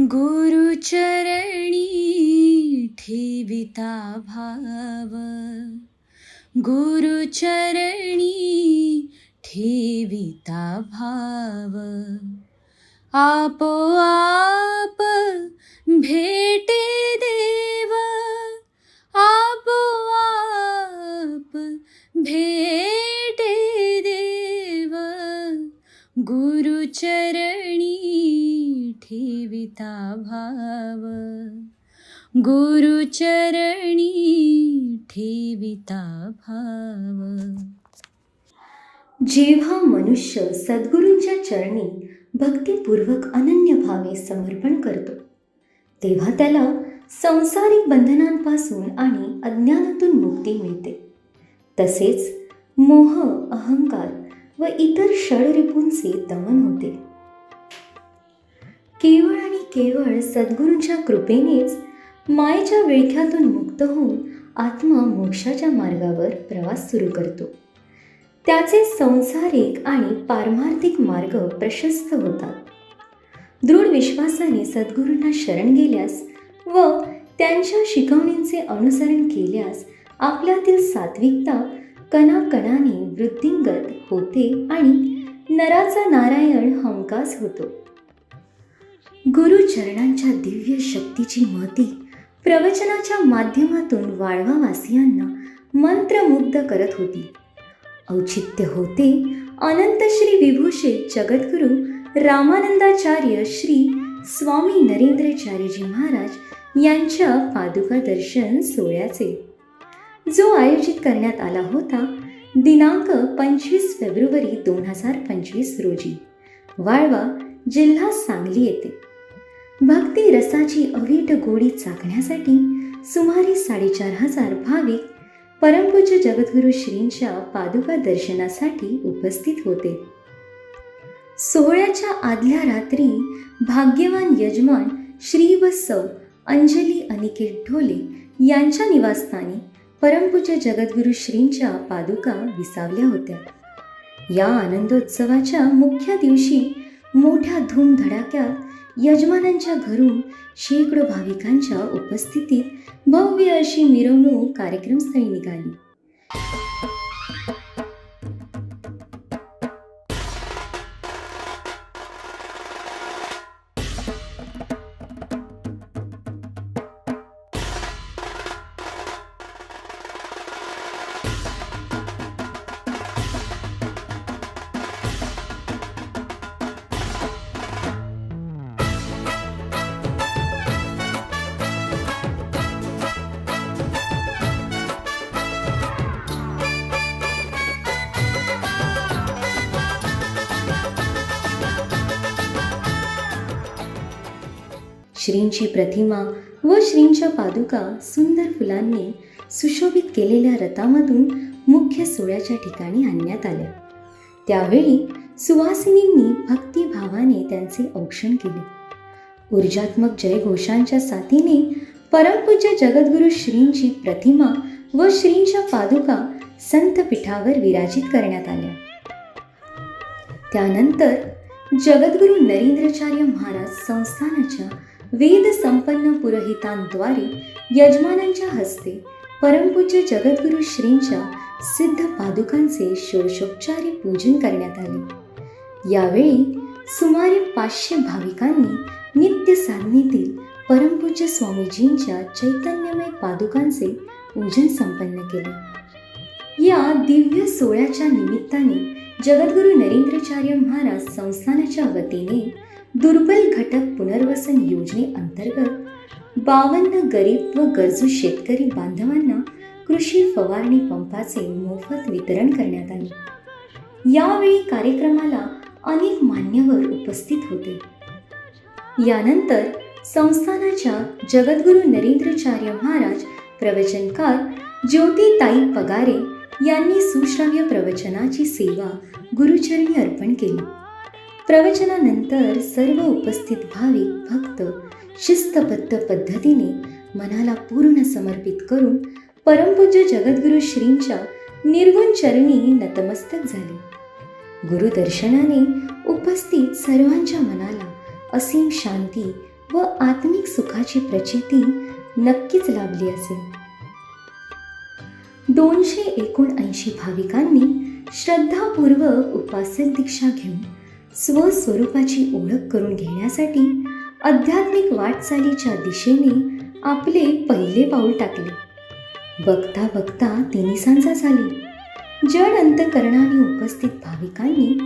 गुरुचरणी ठेविता भाव। गुरुचरणी ठेविता भाव। आपोआप भेटे देव। आपोआप भेट गुरुचरणी ठेविता भाव. जेव्हा मनुष्य सद्गुरूंच्या चरणी भक्तिपूर्वक अनन्य भावे समर्पण करतो तेव्हा त्याला संसारिक बंधनांपासून आणि अज्ञानातून मुक्ती मिळते. तसेच मोह अहंकार व इतर षडरिपूंचे दमन होते. केवळ आणि केवळ सद्गुरूंच्या कृपेनेच मायेच्या विळख्यातून मुक्त होऊन आत्मा मोक्षाच्या मार्गावर प्रवास सुरू करतो. त्याचे संसारिक आणि पारमार्थिक मार्ग प्रशस्त होतात. दृढ विश्वासाने सद्गुरूंना शरण गेल्यास व त्यांच्या शिकवणींचे अनुसरण केल्यास आपल्यातील सात्विकता कणाकणाने वृद्धिंगत होते आणि नराचा नारायण हमकास होतो. गुरुचरणांच्या दिव्य शक्तीची महती प्रवचनाच्या माध्यमातून वाळवावासियांना मंत्रमुग्ध करत होती. औचित्य होते अनंत श्री विभूषे जगद्गुरु रामानंदाचार्य श्री स्वामी नरेंद्रचार्यजी महाराज यांच्या पादुका दर्शन सोहळ्याचे. जो आयोजित करण्यात आला होता दिनांक पंचवीस फेब्रुवारी दोन हजार पंचवीस रोजी. वाळवा जिल्हा सांगली येथे. भक्ती रसाची अवीट गोडी चाकण्यासाठी सुमारे साडेचार हजार भाविक परमपूज्य जगद्गुरु श्रींच्या पादुका दर्शनासाठी उपस्थित होते. सोहळ्याच्या आदल्या रात्री भाग्यवान यजमान श्री व सौ अंजली अनिकेत ढोले यांच्या निवासस्थानी परमपूज्य जगद्गुरु श्रींच्या पादुका विसावल्या होत्या. या आनंदोत्सवाच्या मुख्य दिवशी मोठ्या धूमधडाक्यात यजमानांच्या घरून शेकडो भाविकांच्या उपस्थितीत भव्य अशी मिरवणूक कार्यक्रमस्थळी निघाली. श्रींची प्रतिमा व श्रींच्या पादुका सुंदर फुलांनी सुशोभित केलेल्या रथामधून मुख्य सोहळ्याच्या ठिकाणी आणण्यात आल्या. त्यावेळी सुवासिनींनी भक्तिभावाने त्यांचे औक्षण केले. ऊर्जात्मक जयघोषांच्या साथीने परमपूज्य जगद्गुरु श्रींची प्रतिमा व श्रींच्या पादुका संतपीठावर विराजित करण्यात आल्या. त्यानंतर जगद्गुरु नरेंद्रचार्य महाराज संस्थानाच्या वेद संपन्न पुरोहितांद्वारे यजमानांच्या हस्ते परमपूज्य जगद्गुरु श्रींच्या सिद्ध पादुकांचे षोडशोपचारी पूजन करण्यात आले. यावेळी सुमारे पाचशे भाविकांनी नित्य साधनेतील परमपूज्य स्वामीजींच्या चैतन्यमय पादुकांचे पूजन संपन्न केले. या दिव्य सोहळ्याच्या निमित्ताने जगद्गुरु नरेंद्रचार्य महाराज संस्थानाच्या वतीने दुर्बल घटक पुनर्वसन योजनेअंतर्गत बावन्न गरीब व गरजू शेतकरी बांधवांना कृषी फवारणी पंपाचे मोफत वितरण करण्यात आले. यावेळी कार्यक्रमाला अनेक मान्यवर उपस्थित होते. यानंतर संस्थानाच्या जगद्गुरु नरेंद्रचार्य महाराज प्रवचनकार ज्योतिताई पगारे यांनी सुश्राव्य प्रवचनाची सेवा गुरुचरणी अर्पण केली. प्रवचनानंतर सर्व उपस्थित भाविक भक्त शिस्तबद्ध पद्धतीने मनाला पूर्ण समर्पित करून परमपूज्य जगद्गुरु श्रींच्या निर्गुण चरणी नतमस्तक झाले. गुरुदर्शनाने उपस्थित सर्वांच्या मनाला असीम शांती व आत्मिक सुखाची प्रचिती नक्कीच लाभली असेल. दोनशे एकोणऐंशी भाविकांनी श्रद्धापूर्वक उपास्य दीक्षा घेऊन स्वस्वरूपाची ओळख करून घेण्यासाठी आध्यात्मिक वाटचालीच्या दिशेने आपले पहिले पाऊल टाकले. बघता बघता तिन्ही सांजा झाली. जड अंतकरणाने उपस्थित भाविकांनी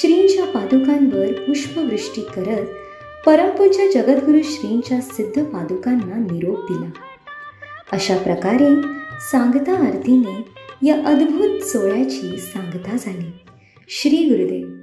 श्रींच्या पादुकांवर पुष्पवृष्टी करत परमपूज्य जगद्गुरु श्रींच्या सिद्ध पादुकांना निरोप दिला. अशा प्रकारे सांगता आरतीने या अद्भुत सोहळ्याची सांगता झाली. श्री गुरुदेव.